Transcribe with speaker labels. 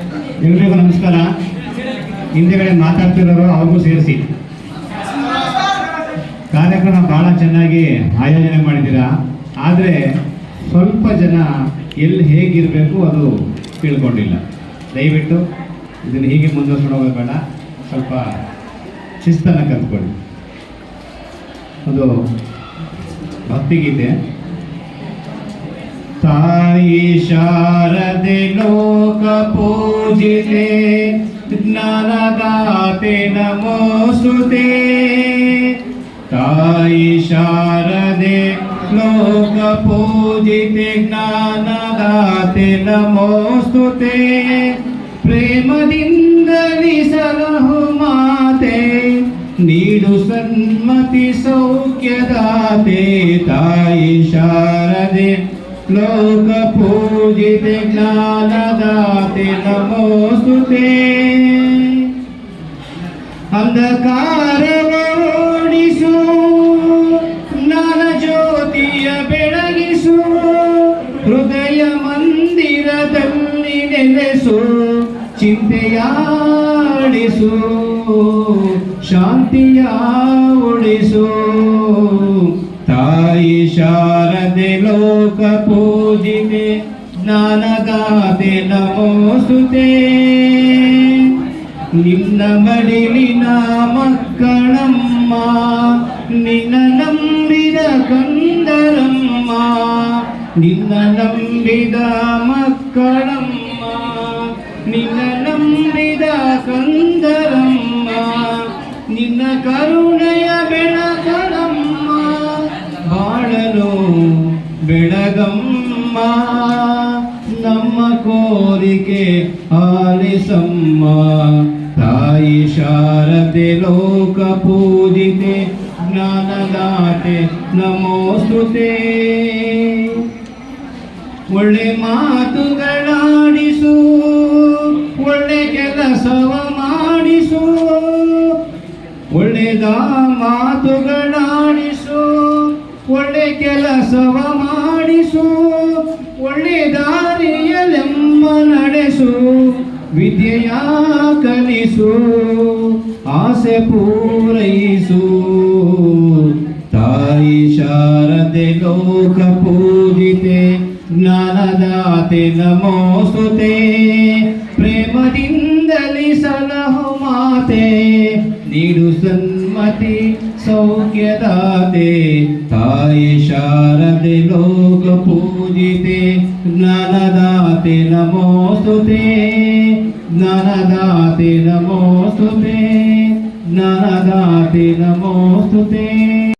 Speaker 1: ಎಲ್ರಿಗೂ ನಮಸ್ಕಾರ. ಹಿಂದೆಗಡೆ ಮಾತಾಡ್ತಿರೋರು ಅವ್ರಿಗೂ ಸೇರಿಸಿ. ಕಾರ್ಯಕ್ರಮ ಬಹಳ ಚೆನ್ನಾಗಿ ಆಯೋಜನೆ ಮಾಡಿದ್ದೀರಾ? ಆದರೆ ಸ್ವಲ್ಪ ಜನ ಎಲ್ಲಿ ಹೇಗಿರಬೇಕು ಅದು ತಿಳ್ಕೊಂಡಿಲ್ಲ. ದಯವಿಟ್ಟು ಇದನ್ನು ಹೀಗೆ ಮುಂದುವರ್ಸ್ಕೊಂಡು ಹೋಗಬೇಡ ಬೇಡ. ಸ್ವಲ್ಪ ಶಿಸ್ತನ್ನು ಕಲ್ತ್ಕೊಳ್ಳಿ. ಅದು ಭಕ್ತಿಗೀತೆ. ತಾಯಿ ಶಾರದೆ ಲೋಕ ಪೂಜಿತೆ ಜ್ಞಾನದಾತೆ ನಮೋಸ್ತುತೆ ತಾಯಿ ಶಾರದೆ ಲೋಕ ಪೂಜಿತೆ ಜ್ಞಾನದಾತೆ ನಮೋಸ್ತುತೆ ಪ್ರೇಮದಿಂದಲಿ ಸಲಹು ಮಾತೆ ನೀಡು ಸನ್ಮತಿ ಸೌಖ್ಯದಾತೆ ತಾಯಿ ಶಾರದೆ ಜ್ಞಾನದಾತೆ ನಮೋಸ್ತುತೆ ಅಂಧಕಾರವ ಓಡಿಸು ಜ್ಞಾನ ಜ್ಯೋತಿಯ ಬೆಳಗಿಸು, ಹೃದಯ ಚಿಂತೆಯಾಡಿಸು ಶಾಂತಿಯ ಉಳಿಸು ತಾಯಿ ಶಾರದೆ ಲೋಕ ಪೂಜಿತೆ ಜ್ಞಾನಗಾತೆ ನಮೋಸ್ತುತೆ ನಿನ್ನ ಮಡಿಲಿನ ಮಕ್ಕಳಮ್ಮ, ನಿನ್ನ ನಂಬಿದ ಕಂದರಮ್ಮ ನಿನ್ನ ನಂಬಿದ ಮಕ್ಕಳಮ್ಮ, ನಿನ್ನ ನಂಬಿದ ಕಂದರಮ್ಮ ನಿನ್ನ ಕರುಣೆಯ ಬೆಳಕಳಮ್ಮ, ಬಾಳಲು ಬೆಳಗಮ್ಮ. ಕೋರಿಕೆ ಆಲಿಸಮ್ಮ. ತಾಯಿ ಶಾರದೆ ಲೋಕ ಪೂಜಿತೆ, ಜ್ಞಾನದಾತೆ ನಮೋಸ್ತುತೆ ಒಳ್ಳೆ ಮಾತುಗಳಾಡಿಸು, ಒಳ್ಳೆ ಕೆಲಸವ ಮಾಡಿಸು ಒಳ್ಳೆದ ಮಾತುಗಳಾಡಿಸು, ಒಳ್ಳೆ ಕೆಲಸವ ಮಾಡಿಸು, ಒಳ್ಳೆ ದಾರಿಯಲೆಮ್ಮ ನಡೆಸು ವಿದ್ಯೆಯ ಕಲಿಸು ಆಸೆ ಪೂರೈಸು ತಾಯಿ ಶಾರದೆ ಲೋಕ ಪೂಜಿತೆ ಜ್ಞಾನದಾತೆ ನಮೋಸ್ತುತೆ ಪ್ರೇಮದಿಂದಲಿ ಸಲಹು ಮಾತೆ ನೀಡು ಸನ್ಮತಿ ಸೌಖ್ಯದಾತೆ ತಾಯಿ ಶಾರದೆ ಲೋಕ ಪೂಜಿತೆ ಜ್ಞಾನದಾತೆ ನಮೋಸ್ತುತೆ ಜ್ಞಾನದಾತೆ ನಮೋಸ್ತುತೆ ಜ್ಞಾನದಾತೆ ನಮೋಸ್ತುತೆ